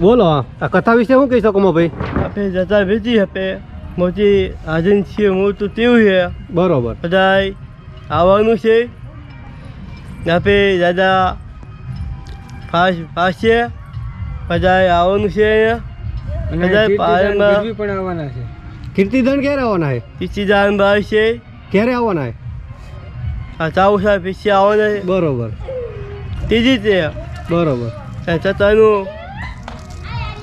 બોલો આ કથા વિશે શું કહી શકો ભાઈ? આપણે જતા વેચી આપે મોટી હાજન છીએ મોટું તેવું છે. બરોબર. બધા આવવાનું છે. આપણે દાદા ફાસ્ટ ફાસ્ટ છે બધા આવવાનું છે બધાય પાલનમાં પણ આવવાના છે. કીર્તિદાન ક્યારે આવવાના છે? ઈચ્છીદાન ભાઈ છે. ક્યારે આવવાના છે? આ ચાવું સાહેબ પછી આવવાના છે. બરોબર. ત્રીજી તે બરોબર. છતાંનું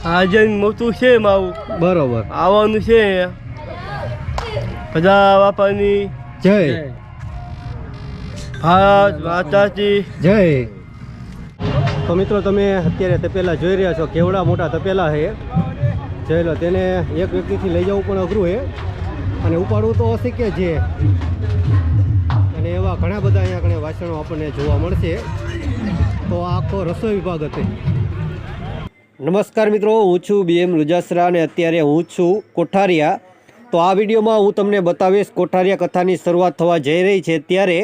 હાજન મોટું છે મારું. બરોબર. આવવાનું છે. બધા બાપાની જય. ભારત માતાજી. જય. તો મિત્રો તમે અત્યારે તપેલા જોઈ રહ્યા છો. કેવડા મોટા તપેલા છે. જોઈ લો તેને એક વ્યક્તિથી લઈ જવું પણ અઘરું છે. અને ઉપાડવું તો અશક્ય છે. અને એવા ઘણા બધા અહીંયા ઘણા વાસણો આપણને જોવા મળશે. તો આખો રસોઈ વિભાગ હતો નમસ્કાર મિત્રો, હું છું બીએમ રુજાસરા અને અત્યારે હું છું કોઠારિયા. તો આ વિડીયોમાં હું તમને બતાવીશ કોઠારિયા કથાની શરૂઆત થવા જઈ રહી છે ત્યારે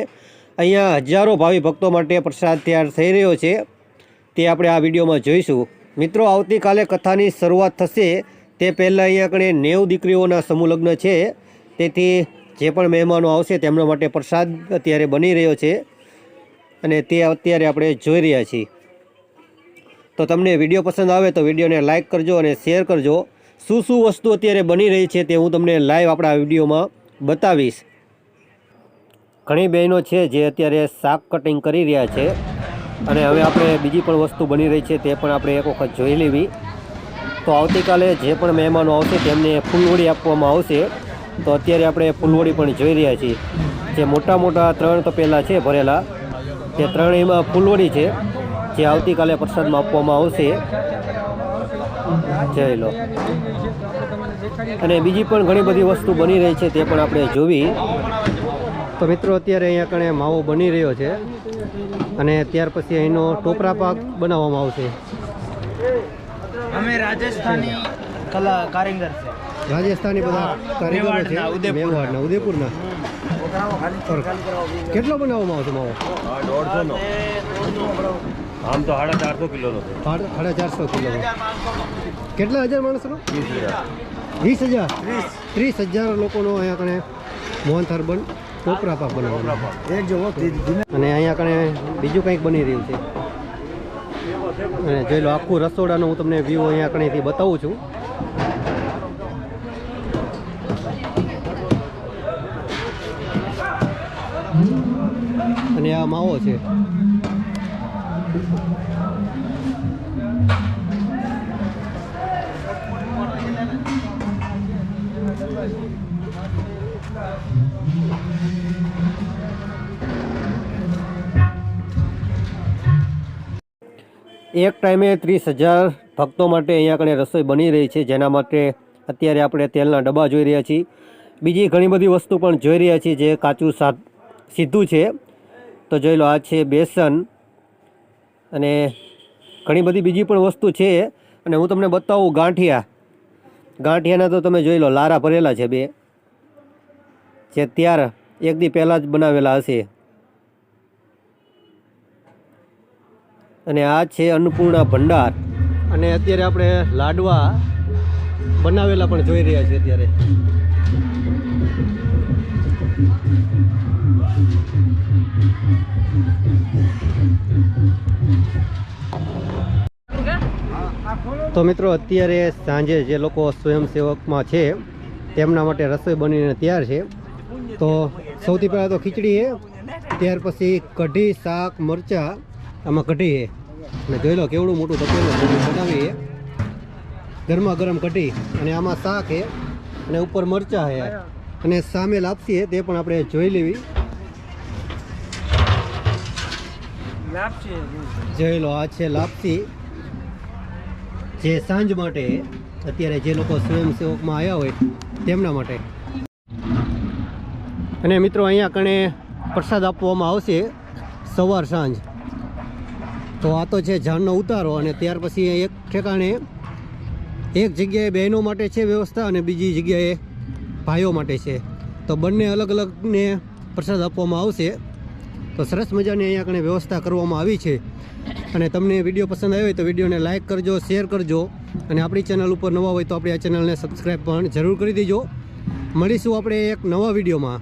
અહીંયા હજારો ભાવિ ભક્તો માટે પ્રસાદ તૈયાર થઈ રહ્યો છે. તે આપણે આ વિડીયોમાં જોઈશું. મિત્રો, આવતીકાલે કથાની શરૂઆત થશે. તે પહેલાં અહીંયા કણે નેવ દીકરીઓના સમૂહલગ્ન છે. તેથી જે પણ મહેમાનો આવશે તેમના માટે પ્રસાદ અત્યારે બની રહ્યો છે. અને તે અત્યારે આપણે જોઈ રહ્યા છીએ. તો તમને વીડિયો પસંદ આવે તો વિડીયોને લાઇક કરજો અને શેર કરજો. શું શું વસ્તુ અત્યારે બની રહી છે તે હું તમને લાઈવ આપણા વિડીયોમાં બતાવીશ. ઘણી બહેનો છે જે અત્યારે શાક કટિંગ કરી રહ્યા છે અને હવે આપણે બીજી પણ વસ્તુ બની રહી છે તે પણ આપણે એક વખત જોઈ લેવી. તો આવતીકાલે જે પણ મહેમાનો આવશે તેમને ફૂલવડી આપવામાં આવશે. તો અત્યારે આપણે ફૂલવડી પણ જોઈ રહ્યા છીએ. જે મોટા મોટા ત્રણ તપેલા છે ભરેલા. તે ત્રણેયમાં ફૂલવડી છે. જે આવતીકાલે પ્રસાદમાં આપવામાં આવશે. જય લો. અને બીજી પણ ઘણી બધી વસ્તુ બની રહી છે તે પણ આપણે જોવી. તો મિત્રો અત્યારે અહીંયા કણે માવો બની રહ્યો છે અને ત્યાર પછી અહીંનો ટોપરા પાક બનાવવામાં આવશે. અમે રાજસ્થાની કલા કારીગર છે. રાજસ્થાની બધા કારીગરો છે? મેવાડના, ઉદયપુરના. કેટલો બનાવવામાં આવશે માવો? દોઢસો નો આમ તો સાડા ચારસો કિલો નો સાડા ચારસો કિલો. કેટલા હજાર માણસનો? વીસ હજાર. વીસ હજાર? ત્રીસ. હજાર લોકોનો અહીંયા કણે મોહનથાર બન કોપરા પાક બનાવવાનો. એક જો અને અહીંયા કણે બીજું કંઈક બની રહ્યું છે. અને જોઈ લો આખું રસોડાનો હું તમને વ્યૂ અહીંયા કણેથી બતાવું છું. અને આ માવો છે. એક ટાઈમે ત્રીસ હજાર ભક્તો માટે અહીંયા કણે રસોઈ બની રહી છે, જેના માટે અત્યારે આપણે તેલના ડબ્બા જોઈ રહ્યા છીએ. બીજી ઘણી બધી વસ્તુ પણ જોઈ રહ્યા છીએ, જે કાચું સા, સીધું છે. તો જોઈ લો, આ છે બેસન. અને ઘણી બધી બીજી પણ વસ્તુ છે. અને હું તમને બતાવું ગાંઠિયા. ગાંઠિયાના તો તમે જોઈ લો, લારા ભરેલા છે બે. જે ત્યાર એક દી પહેલાં જ બનાવેલા હશે. અને આ છે અન્નપૂર્ણા ભંડાર. અને અત્યારે આપણે લાડવા બનાવેલા પણ જોઈ રહ્યા છીએ અત્યારે. તો મિત્રો અત્યારે સાંજે જે લોકો સ્વયંસેવકમાં છે તેમના માટે રસોઈ બનીને તૈયાર છે. તો સૌથી પહેલાં તો ખીચડી છે ત્યાર પછી કઢી શાક મરચાં આમાં કઢી છે. અને જોઈ લો કેવડું મોટું તપેલું બનાવીએ બનાવી છે. ગરમા ગરમ કઢી અને આમાં શાક છે અને ઉપર મરચાં છે. અને સામે લાપસી છે તે પણ આપણે જોઈ લેવી. જોઈ લો આ છે લાપસી. જે સાંજ માટે અત્યારે જે લોકો સ્વયંસેવકમાં આવ્યા હોય તેમના માટે. અને મિત્રો અહીંયા કણે પ્રસાદ આપવામાં આવશે સવાર સાંજ. તો આ તો છે જાનનો ઉતારો અને ત્યાર પછી એક ઠેકાણે એક જગ્યાએ બહેનો માટે છે વ્યવસ્થા અને બીજી જગ્યાએ ભાઈઓ માટે છે. તો બંને અલગ અલગને પ્રસાદ આપવામાં આવશે. તો સરસ મજાની અહીંયા કણે વ્યવસ્થા કરવામાં આવી છે. અને તમને વીડિયો પસંદ આવ્યો હોય તો વિડીયોને લાઇક કરજો, શેર કરજો અને આપણી ચેનલ ઉપર નવા હોય તો આપણી આ ચેનલને સબસ્ક્રાઈબ પણ જરૂર કરી દેજો. મળીશું આપણે એક નવા વિડીયોમાં.